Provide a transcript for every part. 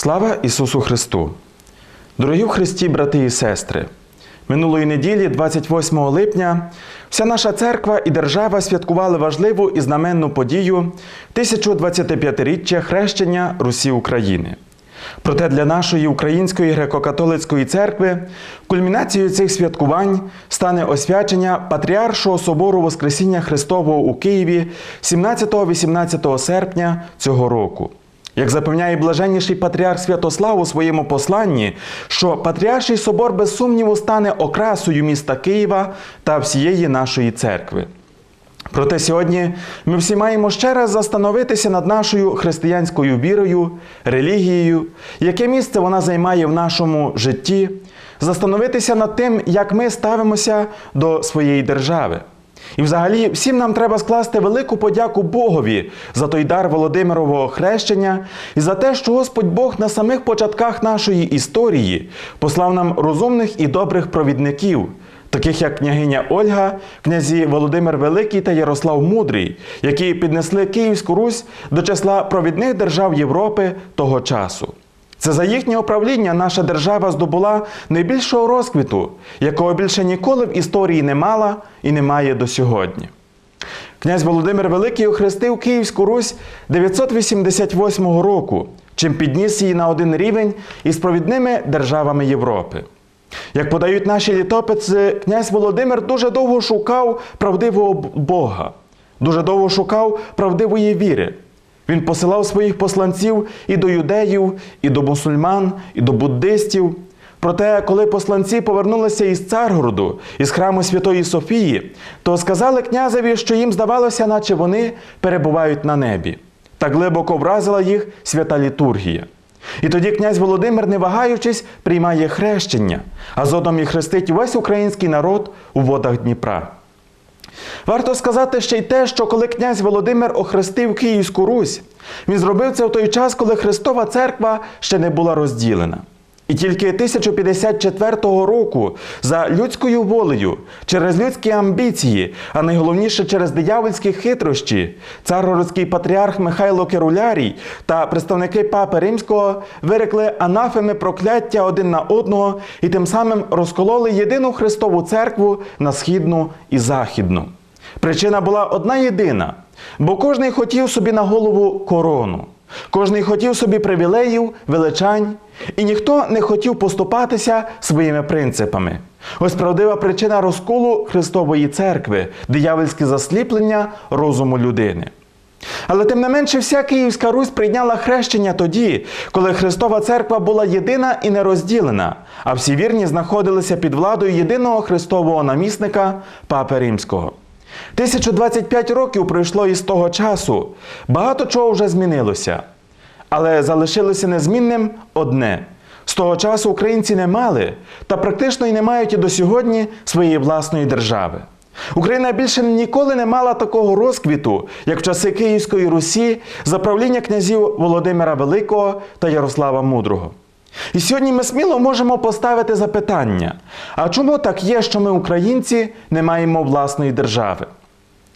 Слава Ісусу Христу! Дорогі в Христі, брати і сестри! Минулої неділі, 28 липня, вся наша церква і держава святкували важливу і знаменну подію 1025-річчя хрещення Русі України. Проте для нашої Української греко-католицької церкви кульмінацією цих святкувань стане освячення Патріаршого собору Воскресіння Христового у Києві 17-18 серпня цього року. Як запевняє блаженніший патріарх Святослав у своєму посланні, що Патріарший собор без сумніву стане окрасою міста Києва та всієї нашої церкви. Проте сьогодні ми всі маємо ще раз застановитися над нашою християнською вірою, релігією, яке місце вона займає в нашому житті, застановитися над тим, як ми ставимося до своєї держави. І взагалі всім нам треба скласти велику подяку Богові за той дар Володимирового хрещення і за те, що Господь Бог на самих початках нашої історії послав нам розумних і добрих провідників, таких як княгиня Ольга, князі Володимир Великий та Ярослав Мудрий, які піднесли Київську Русь до числа провідних держав Європи того часу. Це за їхнє управління наша держава здобула найбільшого розквіту, якого більше ніколи в історії не мала і не має до сьогодні. Князь Володимир Великий охрестив Київську Русь 988 року, чим підніс її на один рівень із провідними державами Європи. Як подають наші літописи, князь Володимир дуже довго шукав правдивого Бога, дуже довго шукав правдивої віри. Він посилав своїх посланців і до юдеїв, і до мусульман, і до буддистів. Проте, коли посланці повернулися із Царгороду, із храму Святої Софії, то сказали князеві, що їм здавалося, наче вони перебувають на небі. Так глибоко вразила їх свята літургія. І тоді князь Володимир, не вагаючись, приймає хрещення, а згодом і хрестить весь український народ у водах Дніпра. Варто сказати ще й те, що коли князь Володимир охрестив Київську Русь, він зробив це в той час, коли Христова церква ще не була розділена. І тільки 1054 року за людською волею, через людські амбіції, а найголовніше через диявольські хитрощі, царгородський патріарх Михайло Керулярій та представники Папи Римського вирекли анафеми прокляття один на одного і тим самим розкололи єдину Христову церкву на східну і західну. Причина була одна єдина, бо кожний хотів собі на голову корону. Кожний хотів собі привілеїв, величань, і ніхто не хотів поступатися своїми принципами. Ось правдива причина розколу Христової церкви, диявольське засліплення розуму людини. Але тим не менше, вся Київська Русь прийняла хрещення тоді, коли Христова церква була єдина і нерозділена, а всі вірні знаходилися під владою єдиного Христового намісника Папи Римського. 1025 років пройшло із того часу. Багато чого вже змінилося. Але залишилося незмінним одне: з того часу українці не мали та практично й не мають і до сьогодні своєї власної держави. Україна більше ніколи не мала такого розквіту, як в часи Київської Русі за правління князів Володимира Великого та Ярослава Мудрого. І сьогодні ми сміло можемо поставити запитання: а чому так є, що ми, українці, не маємо власної держави?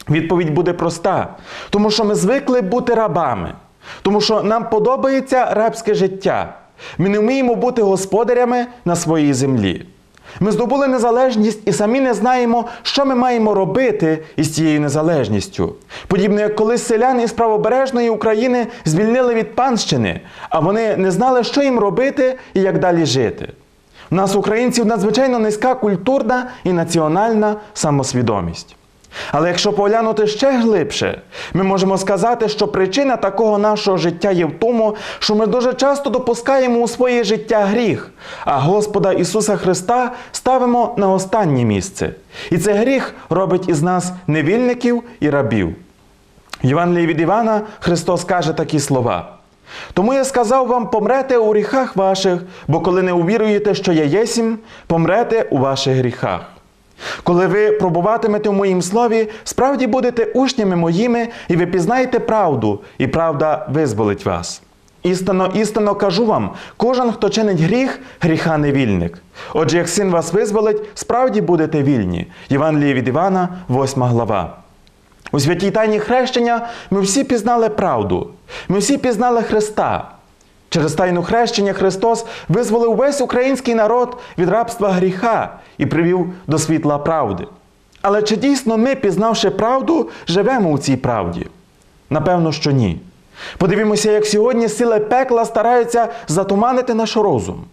Відповідь буде проста: тому що ми звикли бути рабами, тому що нам подобається рабське життя. Ми не вміємо бути господарями на своїй землі. Ми здобули незалежність і самі не знаємо, що ми маємо робити із цією незалежністю. Подібно як колись селяни із правобережної України звільнили від панщини, а вони не знали, що їм робити і як далі жити. У нас, українців, надзвичайно низька культурна і національна самосвідомість. Але якщо поглянути ще глибше, ми можемо сказати, що причина такого нашого життя є в тому, що ми дуже часто допускаємо у своє життя гріх, а Господа Ісуса Христа ставимо на останнє місце. І цей гріх робить із нас невільників і рабів. В Євангелії від Івана Христос каже такі слова. Тому я сказав вам, помрете у гріхах ваших, бо коли не увіруєте, що я єсім, помрете у ваших гріхах. Коли ви пробуватимете в моїм слові, справді будете учнями моїми, і ви пізнаєте правду, і правда визволить вас. Істинно, істинно кажу вам: кожен, хто чинить гріх, гріха невільник. Отже, як син вас визволить, справді будете вільні. Євангеліє від Івана, 8 глава. У святій тайні хрещення ми всі пізнали правду, ми всі пізнали Христа. Через тайну хрещення Христос визволив весь український народ від рабства гріха і привів до світла правди. Але чи дійсно ми, пізнавши правду, живемо у цій правді? Напевно, що ні. Подивімося, як сьогодні сили пекла стараються затуманити наш розум.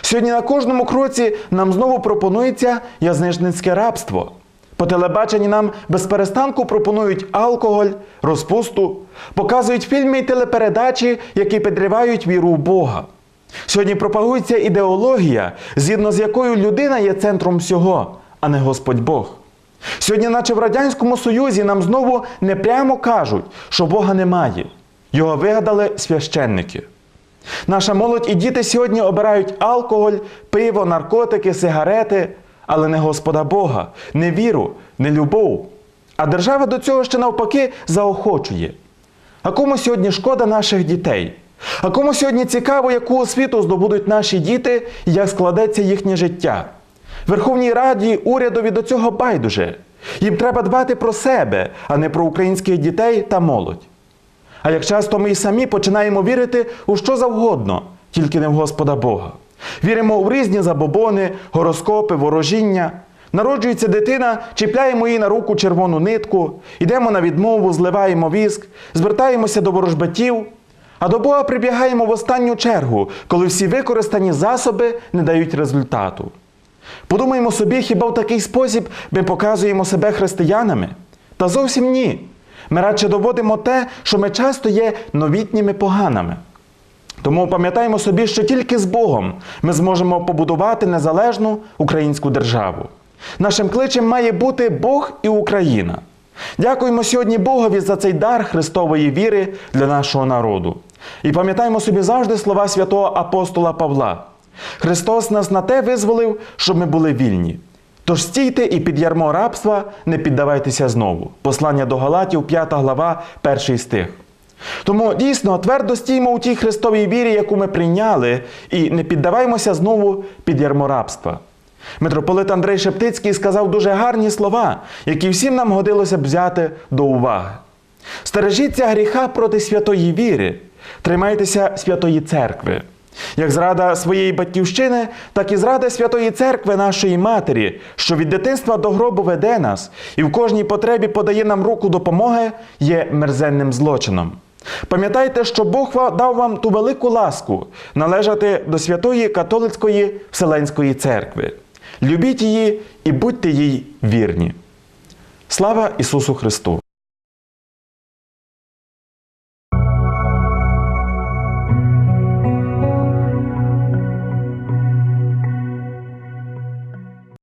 Сьогодні на кожному кроці нам знову пропонується язичницьке рабство. По телебаченні нам без перестанку пропонують алкоголь, розпусту, показують фільми і телепередачі, які підривають віру в Бога. Сьогодні пропагується ідеологія, згідно з якою людина є центром всього, а не Господь Бог. Сьогодні, наче в Радянському Союзі, нам знову непрямо кажуть, що Бога немає. Його вигадали священники. Наша молодь і діти сьогодні обирають алкоголь, пиво, наркотики, сигарети, але не Господа Бога, не віру, не любов. А держава до цього ще навпаки заохочує. А кому сьогодні шкода наших дітей? А кому сьогодні цікаво, яку освіту здобудуть наші діти і як складеться їхнє життя? Верховній Раді, урядові до цього байдуже. Їм треба дбати про себе, а не про українських дітей та молодь. А як часто ми і самі починаємо вірити у що завгодно, тільки не в Господа Бога. Віримо в різні забобони, гороскопи, ворожіння. Народжується дитина, чіпляємо їй на руку червону нитку, йдемо на відмову, зливаємо віск, звертаємося до ворожбатів, а до Бога прибігаємо в останню чергу, коли всі використані засоби не дають результату. Подумаємо собі, хіба в такий спосіб ми показуємо себе християнами? Та зовсім ні. Ми радше доводимо те, що ми часто є новітніми поганими. Тому пам'ятаємо собі, що тільки з Богом ми зможемо побудувати незалежну українську державу. Нашим кличем має бути Бог і Україна. Дякуємо сьогодні Богові за цей дар Христової віри для нашого народу. І пам'ятаємо собі завжди слова святого апостола Павла. Христос нас на те визволив, щоб ми були вільні. Тож стійте і під ярмо рабства не піддавайтеся знову. Послання до Галатів, 5 глава, 1 стих. Тому дійсно твердо стіймо у тій Христовій вірі, яку ми прийняли, і не піддаваймося знову під ярмо рабства. Митрополит Андрей Шептицький сказав дуже гарні слова, які всім нам годилося б взяти до уваги. Стережіться гріха проти святої віри, тримайтеся святої церкви. Як зрада своєї батьківщини, так і зрада святої церкви нашої матері, що від дитинства до гробу веде нас і в кожній потребі подає нам руку допомоги, є мерзенним злочином. Пам'ятайте, що Бог дав вам ту велику ласку належати до святої католицької Вселенської церкви. Любіть її і будьте їй вірні. Слава Ісусу Христу!